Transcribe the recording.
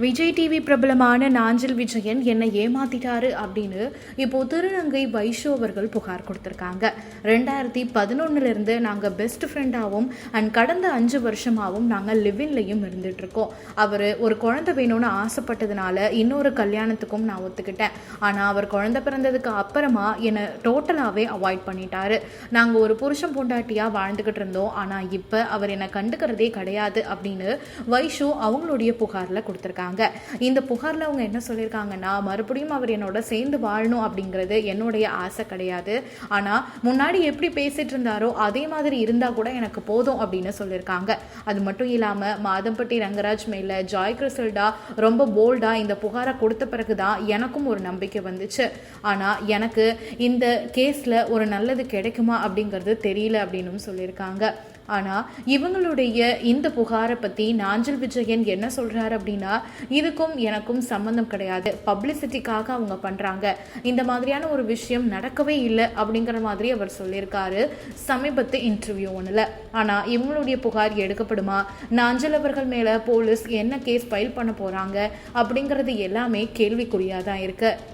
Vijay TV பிரபலமான நாஞ்சில் விஜயன் என்னை ஏமாத்திட்டாரு அப்படின்னு இப்போ திருநங்கை வைஷு அவர்கள் புகார் கொடுத்துருக்காங்க. ரெண்டாயிரத்தி பதினொன்னுலேருந்து நாங்கள் பெஸ்ட் ஃப்ரெண்டாகவும் அண்ட் கடந்த அஞ்சு வருஷமாகவும் நாங்கள் லிவின்லையும் இருந்துகிட்ருக்கோம் அவர் ஒரு குழந்தை வேணும்னு ஆசைப்பட்டதுனால இன்னொரு கல்யாணத்துக்கும் நான் ஒத்துக்கிட்டேன். ஆனால் அவர் குழந்தை பிறந்ததுக்கு அப்புறமா என்னை டோட்டலாகவே அவாய்ட் பண்ணிட்டாரு. நாங்கள் ஒரு புருஷன் பொண்டாட்டியாக வாழ்ந்துக்கிட்டு இருந்தோம். ஆனால் இப்போ அவர் என்னை கண்டுக்கிறதே கிடையாது அப்படின்னு வைஷு அவங்களுடைய புகாரில் கொடுத்துருக்காங்க. இந்த புகாரில் அவங்க என்ன சொல்லியிருக்காங்கன்னா மறுபடியும் அவர் என்னோட சேர்ந்து வாழணும் அப்படிங்கிறது என்னுடைய ஆசை கிடையாது. ஆனால் முன்னாடி எப்படி பேசிட்டு இருந்தாரோ அதே மாதிரி இருந்தால் கூட எனக்கு போதும் அப்படின்னு சொல்லியிருக்காங்க. அது மட்டும் இல்லாமல் மாதம்பட்டி ரங்கராஜ் மேலே ஜாய் கிறிசல்டா ரொம்ப போல்டாக இந்த புகாரை கொடுத்த பிறகு தான் எனக்கும் ஒரு நம்பிக்கை வந்துச்சு. ஆனால் எனக்கு இந்த கேஸில் ஒரு நல்லது கிடைக்குமா அப்படிங்கிறது தெரியல அப்படின்னும் சொல்லியிருக்காங்க. ஆனால் இவங்களுடைய இந்த புகாரை பற்றி நாஞ்சல் விஜயன் என்ன சொல்கிறாரு அப்படின்னா இதுக்கும் எனக்கும் சம்மந்தம் கிடையாது. பப்ளிசிட்டிக்காக அவங்க பண்ணுறாங்க இந்த மாதிரியான ஒரு விஷயம் நடக்கவே இல்லை அப்படிங்கிற மாதிரி அவர் சொல்லியிருக்காரு சமீபத்து இன்டர்வியூ ஒன்றில் ஆனால் இவங்களுடைய புகார் எடுக்கப்படுமா? நாஞ்சல் அவர்கள் மேலே போலீஸ் என்ன கேஸ் ஃபைல் பண்ண போகிறாங்க அப்படிங்கிறது எல்லாமே கேள்விக்குறியாக தான் இருக்குது